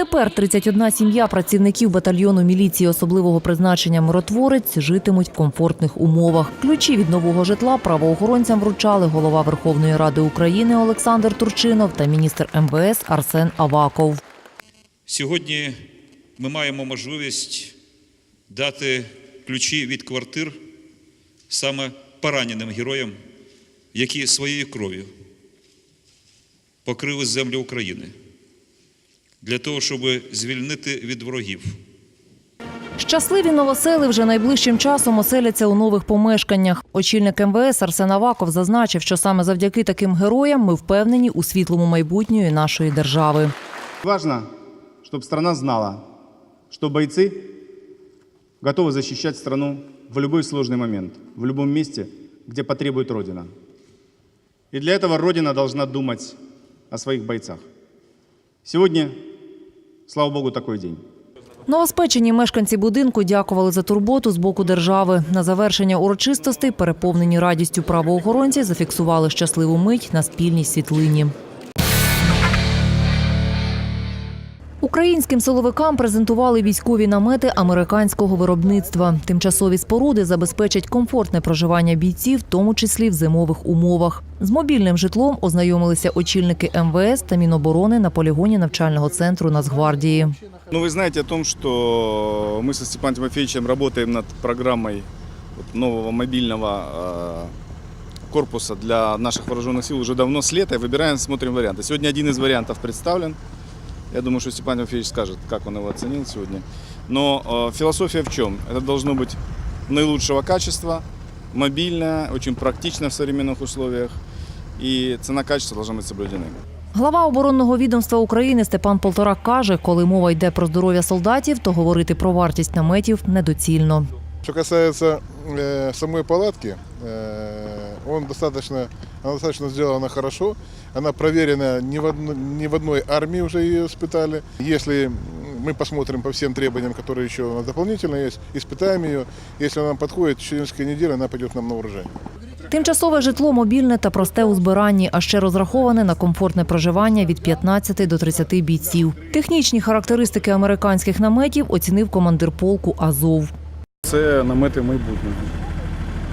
Відтепер 31 сім'я працівників батальйону міліції особливого призначення «Миротворець» житимуть в комфортних умовах. Ключі від нового житла правоохоронцям вручали голова Верховної Ради України Олександр Турчинов та міністр МВС Арсен Аваков. Сьогодні ми маємо можливість дати ключі від квартир саме пораненим героям, які своєю кров'ю покрили землю України для того, щоб звільнити від ворогів. Щасливі новосели вже найближчим часом оселяться у нових помешканнях. Очільник МВС Арсен Аваков зазначив, що саме завдяки таким героям ми впевнені у світлому майбутньої нашої держави. Важно, чтобы страна знала, что бойцы готовы защищать страну в любой сложный момент, в любом месте, где потребует Родина. И для этого Родина должна думать о своих бойцах. Сегодня, слава Богу, такий день. Новоспечені мешканці будинку дякували за турботу з боку держави. На завершення урочистостей, переповнені радістю правоохоронці, зафіксували щасливу мить на спільній світлині. Українським силовикам презентували військові намети американського виробництва. Тимчасові споруди забезпечать комфортне проживання бійців, в тому числі в зимових умовах. З мобільним житлом ознайомилися очільники МВС та Міноборони на полігоні навчального центру Нацгвардії. Ну, вы знаете о том, что мы со Степаном Тимофеевичем работаем над программой вот нового мобильного э, корпуса для наших вооруженных сил уже давно с лета и выбираем, смотрим варианты. Сегодня один из вариантов представлен. Я думаю, что Степан Тимофеевич скажет, как он его оценил сегодня. Но э, философия в чем? Это должно быть наилучшего качества, мобильное, очень практично в современных условиях. И цена-качество должны быть соблюдены. Глава оборонного відомства України Степан Полторак каже, коли мова йде про здоров'я солдатів, то говорити про вартість наметів недоцільно. Что касается э, самой палатки, э, он достаточно, она достаточно сделана хорошо. Она проверена не в, одно- не в одной армии уже ее испытали. Если мы посмотрим по всем требованиям, которые еще у нас дополнительно есть, испытаем ее. Если она нам подходит, в течение нескольких недель она пойдет нам на вооружение. Тимчасове житло мобільне та просте у збиранні, а ще розраховане на комфортне проживання від 15 до 30 бійців. Технічні характеристики американських наметів оцінив командир полку Азов. Це намети майбутнього,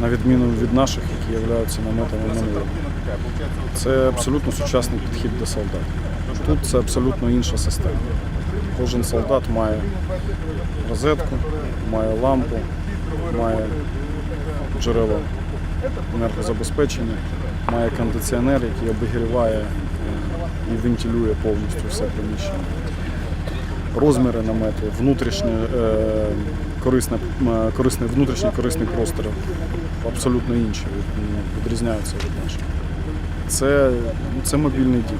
на відміну від наших, які являються наметами минулого. Це абсолютно сучасний підхід до солдат. Тут це абсолютно інша система. Кожен солдат має розетку, має лампу, має джерело енергозабезпечення, має кондиціонер, який обігріває е, і вентилює повністю все приміщення розміри намету, внутрішнє е, корисне, е, корисний, внутрішній корисний простір абсолютно інші, ну, відрізняються від наших. Це, це мобільний дім.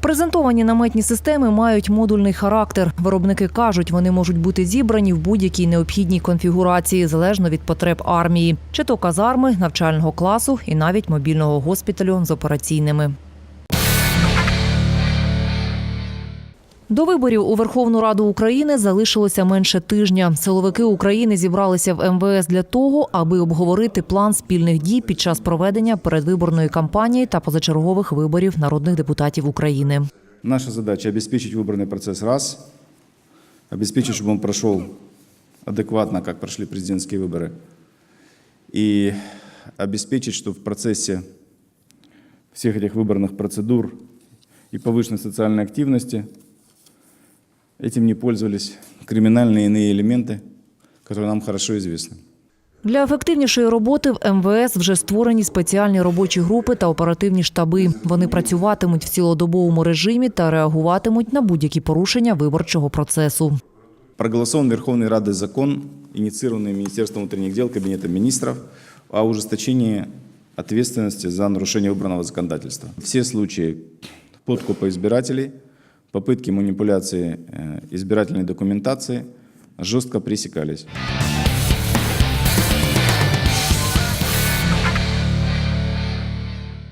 Презентовані наметні системи мають модульний характер. Виробники кажуть, вони можуть бути зібрані в будь-якій необхідній конфігурації, залежно від потреб армії, чи то казарми, навчального класу і навіть мобільного госпіталю з операційними. До виборів у Верховну Раду України залишилося менше тижня. Силовики України зібралися в МВС для того, аби обговорити план спільних дій під час проведення передвиборної кампанії та позачергових виборів народних депутатів України. Наша задача – обеспечить выборный процесс раз, обеспечить, чтобы он прошел адекватно, как прошли президентские выборы, и обеспечить, что в процессе всех этих выборных процедур и повышенной социальной активности этим не пользовались криминальные и иные элементы, которые нам хорошо известны. Для ефективнішої роботи в МВС вже створені спеціальні робочі групи та оперативні штаби. Вони працюватимуть в цілодобовому режимі та реагуватимуть на будь-які порушення виборчого процесу. Проголосован Верховной Радой закон, инициированный Министерством внутренних дел, Кабинетом министров, о ужесточении ответственности за нарушение выбранного законодательства. Все случаи подкупа избирателей, попытки манипуляции э, избирательной документации жестко пресекались.